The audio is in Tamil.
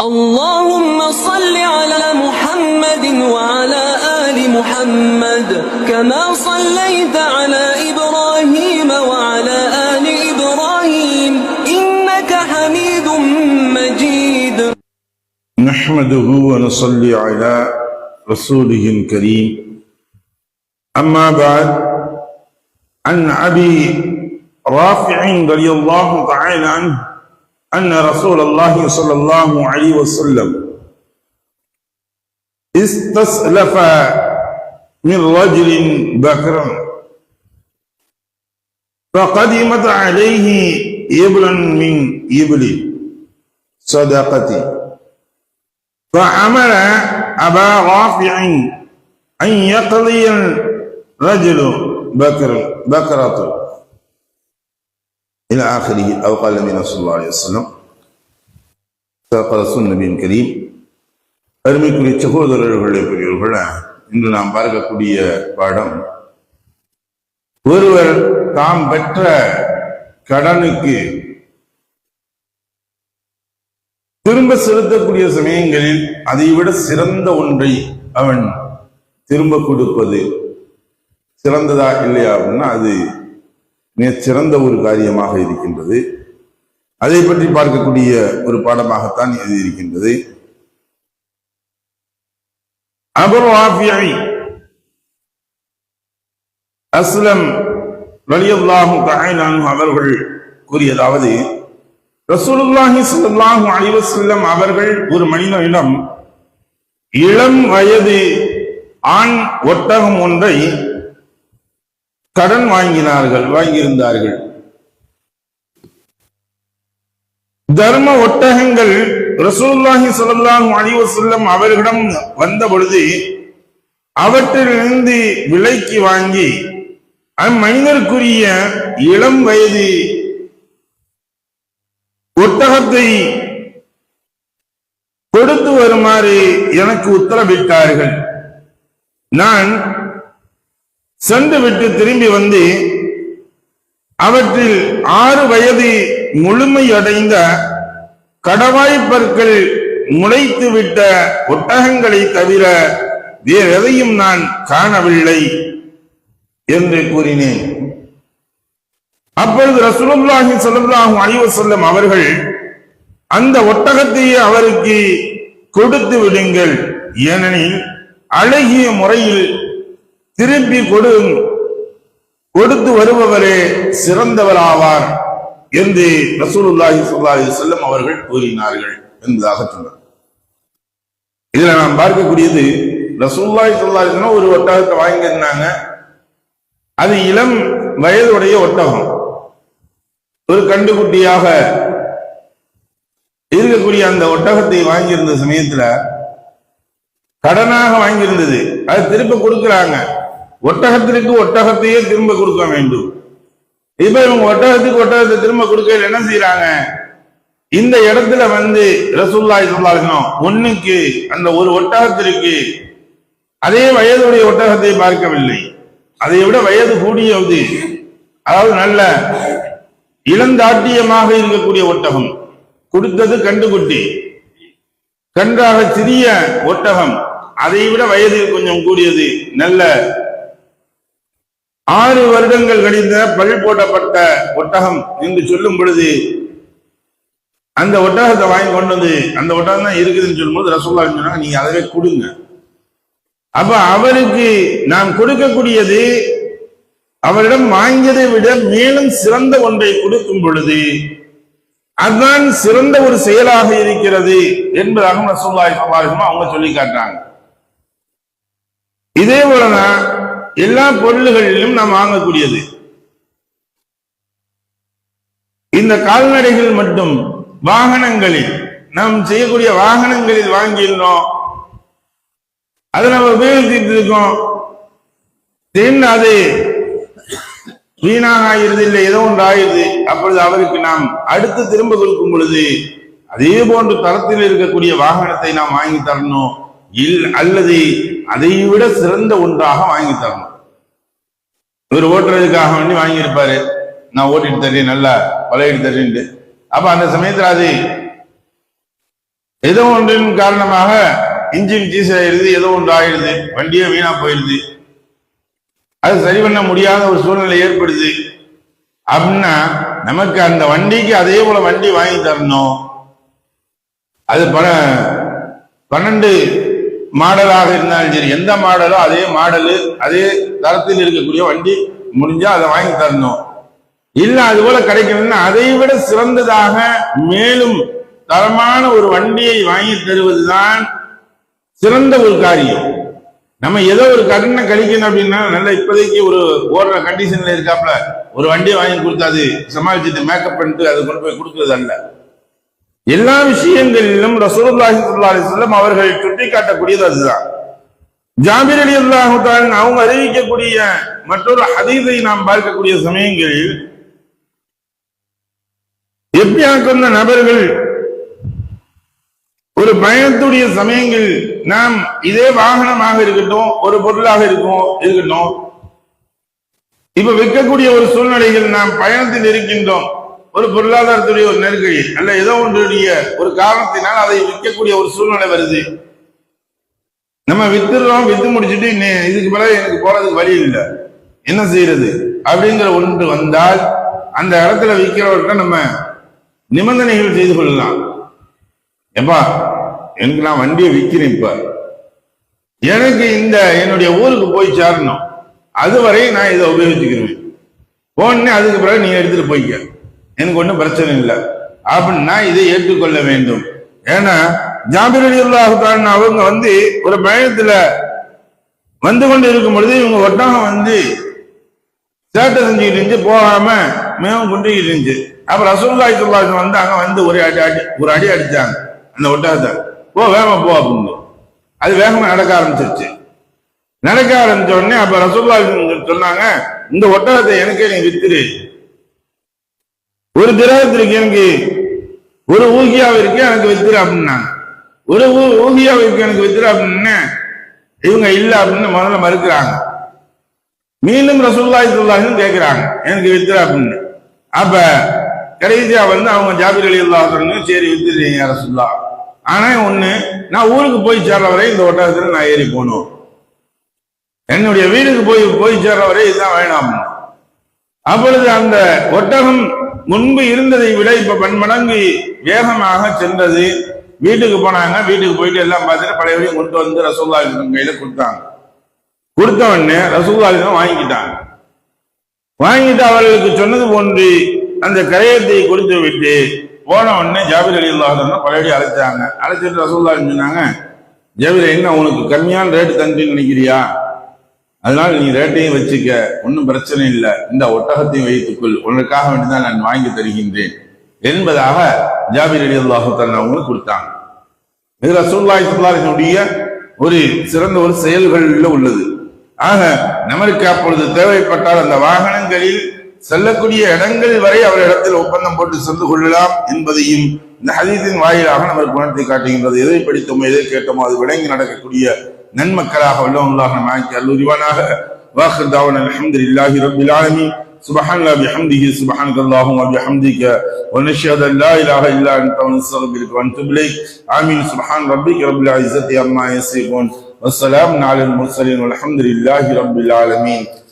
اللهم صل على محمد وعلى آل محمد كما صليت على إبراهيم وعلى آل إبراهيم إنك حميد مجيد. نحمده ونصلي على رسوله الكريم. أما بعد عن أبي رافع رضي الله تعالى عنه أن رسول الله صلى الله عليه وسلم استسلف من رجل بكرا فقدمت عليه إبلا من إبل صدقتي فأمر أبا رافع أن يقضي الرجل بكر بكرة. إلى آخره أو قال النبي صلى الله عليه وسلم صدق رسول النبي الكريم அருமைக்குரிய சகோதரர்களே பெரியவர்கள இன்று நாம் பார்க்கக்கூடிய பாடம் ஒருவர் தாம் பெற்ற கடனுக்கு திரும்ப செலுத்தக்கூடிய சமயங்களில் அதைவிட சிறந்த ஒன்றை அவன் திரும்ப கொடுப்பது சிறந்ததா இல்லையா அப்படின்னா அது மிகச்சிறந்த ஒரு காரியமாக இருக்கின்றது. அதை பற்றி பார்க்கக்கூடிய ஒரு பாடமாகத்தான் இது இருக்கின்றது. அபுர் ஆஃபியை அஸ்லம் ரலியல்லாஹு தஆலாஹு அவர்கள் கூறியதாவது ரசூலுல்லாஹி ஸல்லல்லாஹு அலிவசல்லம் அவர்கள் ஒரு மனிதனிடம் இளம் வயது ஆண் ஒட்டகம் ஒன்றை கடன் வாங்கினார்கள் வாங்கியிருந்தார்கள். தர்ம ஒட்டகங்கள் ரசூல்லாஹி ஸல்லல்லாஹு அலைஹி செல்லம் அவர்களிடம் வந்த பொழுது அவற்றிலிருந்து விலைக்கு வாங்கி அம்மனிதருக்குரிய இளம் வயது ஒட்டகத்தை கொடுத்து வருமாறு எனக்கு உத்தரவிட்டார்கள். நான் சென்று விட்டு திரும்பி வந்து அவற்றில் ஆறு வயது முழுமையடைந்த கடவாய்ப்பற்கள் முளைத்து விட்ட ஒட்டகங்களை தவிர வேறு எதையும் நான் காணவில்லை என்று கூறினேன். அப்பொழுது ரசூலுல்லாஹி ஸல்லல்லாஹு அலைஹி அவர்கள் அந்த ஒட்டகத்தையே அவருக்கு கொடுத்து விடுங்கள் ஏனெனில் அழகிய முறையில் திருப்பி கொடுங் கொடுத்து வருபவரே சிறந்தவராவார் என்று ரசூலுல்லாஹி ஸல்லல்லாஹு செல்லம் அவர்கள் கூறினார்கள் என்பதாக சொன்னார். இதுல நாம் பார்க்கக்கூடியது ரசூல்லாய் ஸல்லல்லாஹு ஒரு ஒட்டகத்தை வாங்கியிருந்தாங்க. அது இளம் வயதுடைய ஒட்டகம். ஒரு கண்டுகுட்டியாக இருக்கக்கூடிய அந்த ஒட்டகத்தை வாங்கியிருந்த சமயத்துல கடனாக வாங்கியிருந்தது. அது திருப்பி கொடுக்குறாங்க. ஒட்டகத்திற்கு ஒட்டகத்தையே திரும்ப கொடுக்க வேண்டும். இப்ப இவங்க ஒட்டகத்துக்கு ஒட்டகத்தை திரும்ப கொடுக்க என்ன செய்யறாங்க இந்த இடத்துல வந்து ரசூல்லாய் சொல்லாசனம் ஒண்ணுக்கு அந்த ஒரு ஒட்டகத்திற்கு அதே வயதுடைய ஒட்டகத்தை பார்க்கவில்லை. அதை விட வயது கூடியது. அதாவது நல்ல இளந்தாட்டியமாக இருக்கக்கூடிய ஒட்டகம். கொடுத்தது கண்டுகுட்டி கன்றாக சிறிய ஒட்டகம். அதை விட வயது கொஞ்சம் கூடியது. நல்ல ஆறு வருடங்கள் கழிந்த பல் போட்டப்பட்ட ஒட்டகம் என்று சொல்லும் பொழுது அந்த ஒட்டகத்தை வாங்கி கொண்டு வந்து அந்த ஒட்டகம் தான் இருக்குதுன்னு சொல்லும்போது ரசோல்லா சொன்னாங்க நீங்க அதவே கொடுங்க. அப்ப அவருக்கு நாம் கொடுக்கக்கூடியது அவரிடம் வாங்கியதை விட மேலும் சிறந்த ஒன்றை கொடுக்கும் பொழுது அதுதான் சிறந்த ஒரு செயலாக இருக்கிறது என்பதாக ரசூல்லாய் அவங்க சொல்லி காட்டாங்க இதே போலதான் எல்லா பொருள்களிலும் நாம் வாங்கக்கூடியது. இந்த கால்நடைகள் மட்டும் வாகனங்களில் நாம் செய்யக்கூடிய வாகனங்களில் வாங்கியிருந்தோம். அதை நம்ம உபயோகித்து இருக்கோம். திடீர்னு அது வீணாக ஆயிருது இல்லை ஏதோ ஒன்று ஆயிருது அப்பொழுது அவருக்கு நாம் அடுத்து திரும்ப கொடுக்கும் பொழுது அதே போன்ற தரத்தில் இருக்கக்கூடிய வாகனத்தை நாம் வாங்கி தரணும். இல் அல்லது அதை விட சிறந்த ஒன்றாக வாங்கி தரணும். இவர் ஓட்டுறதுக்காக வேண்டி வாங்கியிருப்பாரு. நான் ஓட்டிட்டு தரேன் நல்லா பழகிட்டு தரேன்ட்டு. அப்ப அந்த சமயத்துல அது ஏதோ ஒன்றின் காரணமாக இன்ஜின் ஜீஸ் ஆயிடுது ஏதோ ஒன்று ஆயிடுது வண்டியே வீணா போயிடுது. அது சரி பண்ண முடியாத ஒரு சூழ்நிலை ஏற்படுது. அப்படின்னா நமக்கு அந்த வண்டிக்கு அதே போல வண்டி வாங்கி தரணும். அது பல பன்னெண்டு மாடலாக இருந்தாலும் சரி எந்த மாடலோ அதே மாடலு அதே தரத்தில் இருக்கக்கூடிய வண்டி முடிஞ்சா அதை வாங்கி தரணும். இல்ல அது போல கிடைக்கணும்னா அதை விட சிறந்ததாக மேலும் தரமான ஒரு வண்டியை வாங்கி தருவதுதான் சிறந்த ஒரு காரியம். நம்ம ஏதோ ஒரு கடனை கழிக்கணும் அப்படின்னா நல்ல இப்போதைக்கு ஒரு ஓடுற கண்டிஷன்ல இருக்காப்ல ஒரு வண்டியை வாங்கி கொடுத்தாது சமாளிச்சுட்டு மேக்கப் பண்ணிட்டு அதை கொண்டு போய் கொடுக்கறது அல்ல. எல்லா விஷயங்களிலும் ரசூலுல்லாஹி ஸல்லல்லாஹு அலைஹி அவர்கள் சுட்டிக்காட்டக்கூடியது அதுதான். ஜாபிர் அலி அல்லாஹுதான் அவங்க அறிவிக்கக்கூடிய மற்றொரு ஹதீஸை நாம் பார்க்கக்கூடிய சமயங்களில் எப்படியாக்குన్న நபர்கள் ஒரு பயணத்துடைய சமயங்கள் நாம் இதே வாகனமாக இருக்கட்டும் ஒரு பொருளாக இருக்கும் இருக்கட்டும். இப்ப விற்கக்கூடிய ஒரு சூழ்நிலையில் நாம் பயணத்தில் இருக்கின்றோம். ஒரு பொருளாதாரத்துடைய ஒரு நெருக்கடி. அல்ல ஏதோ ஒன்றுடைய ஒரு காரணத்தினால் அதை விற்கக்கூடிய ஒரு சூழ்நிலை வருது. நம்ம வித்துடுறோம் வித்து முடிச்சுட்டு இதுக்கு பிறகு எனக்கு போறதுக்கு வழி இல்லை. என்ன செய்யறது? அப்படிங்கிற ஒன்று வந்தால் அந்த இடத்துல விற்கிறவர்கிட்ட நம்ம நிபந்தனைகள் செய்து கொள்ளலாம். எப்பா எனக்கு நான் வண்டியை விற்கிறேன் இப்ப. எனக்கு இந்த என்னுடைய ஊருக்கு போய் சேரணும். அதுவரை நான் இதை உபயோகிச்சுக்கிறேன் போனே அதுக்கு பிறகு நீ எடுத்துட்டு போய்க்க. எனக்கு ஒன்றும் பிரச்சனை இல்லை. அப்படின்னா இதை ஏற்றுக்கொள்ள வேண்டும். ஏன்னா ஜாபிர் அலி அல்லாஹுத்தான் அவங்க வந்து ஒரு பயணத்துல வந்து கொண்டு இருக்கும் பொழுது இவங்க ஒட்டகம் வந்து சேட்டை செஞ்சுக்கிட்டு இருந்துச்சு போகாம மேவும் குண்டிக்கிட்டு இருந்துச்சு அப்புறம் ரசூல்லாய் சொல்லாசம் வந்து அங்க வந்து ஒரு அடி அடி ஒரு அடி அடிச்சாங்க அந்த ஒட்டகத்தை போ வேகமா போ அப்படின்னு. அது வேகமா நடக்க ஆரம்பிச்சிருச்சு. நடக்க ஆரம்பிச்ச உடனே அப்ப ரசூல்லா சொன்னாங்க இந்த ஒட்டகத்தை எனக்கே நீங்க வித்துரு ஒரு திரகத்திற்கு எனக்கு ஒரு ஊகியாவிற்கு எனக்கு வித்துரு அப்படின்னாங்க ஒரு ஊகியாவை ஊகியாவிற்கு எனக்கு வித்துரு அப்படின்னு இவங்க இல்ல அப்படின்னு முதல்ல மறுக்கிறாங்க. மீண்டும் ரசூல்லாய் சொல்லாஹும் கேட்கிறாங்க எனக்கு வித்துரு அப்படின்னு. அப்ப கடைசியா வந்து அவங்க ஜாபிர் அலி அல்லா சரி வித்துருங்க ரசூல்லா ஆனா ஒண்ணு நான் ஊருக்கு போய் சேர்ற வரை இந்த ஒட்டகத்துல நான் ஏறி போகணும். என்னுடைய வீட்டுக்கு போய் போய் சேர்ற வரை இதுதான் வேணாம். அப்பொழுது அந்த ஒட்டகம் முன்பு இருந்ததை விட இப்ப பன்மடங்கு வேகமாக சென்றது. வீட்டுக்கு போனாங்க. வீட்டுக்கு போயிட்டு எல்லாம் பார்த்துட்டு பழையபடியும் கொண்டு வந்து ரசூல்லா கையில கொடுத்தாங்க. கொடுத்த உடனே ரசூல்லாலிடம் வாங்கிக்கிட்டாங்க. வாங்கிட்டு அவர்களுக்கு சொன்னது போன்று அந்த கரையத்தை கொடுத்து விட்டு போன உடனே ஜாபிர் அலி அல்லாஹ் பழையபடி அழைச்சாங்க. அழைச்சிட்டு ரசூல்லா சொன்னாங்க ஜாபிர் என்ன உனக்கு கம்மியான ரேட்டு தந்துன்னு நினைக்கிறியா? அதனால நீ ரேட்டையும் வச்சுக்க ஒன்றும் பிரச்சனை இல்லை. இந்த ஒட்டகத்தையும் வைத்துக்கொள். உனக்காக வேண்டிதான் நான் வாங்கி தருகின்றேன். என்பதாக ஜாபிர் அலி அல்லாஹு அவங்களுக்கு கொடுத்தாங்க. இது ரசூல்லாய் ஒரு சிறந்த ஒரு செயல்களில் உள்ளது. ஆக நமக்கு அப்பொழுது தேவைப்பட்டால் அந்த வாகனங்களில் செல்லக்கூடிய இடங்கள் வரை அவர் இடத்தில் ஒப்பந்தம் போட்டு சென்று கொள்ளலாம் என்பதையும் இந்த ஹதீஸின் வாயிலாக நமக்கு உணர்த்தி காட்டுகின்றது. எதை படித்தோமோ எதை கேட்டோமோ அது விளங்கி நடக்கக்கூடிய நன்மக்களாக வல்லவங்களாக நம்ம ஆக்கி அல்லுரிவானாக வாஹர் தாவன் அல்ஹம்துலில்லாஹி ரப்பில் ஆலமீன் سبحان الله بحمده سبحانك اللهم وبحمدك ونشهد ان لا اله الا انت ونستغفرك ونتوب اليك امين سبحان ربك رب العزه عما يصفون والسلام على المرسلين والحمد لله رب العالمين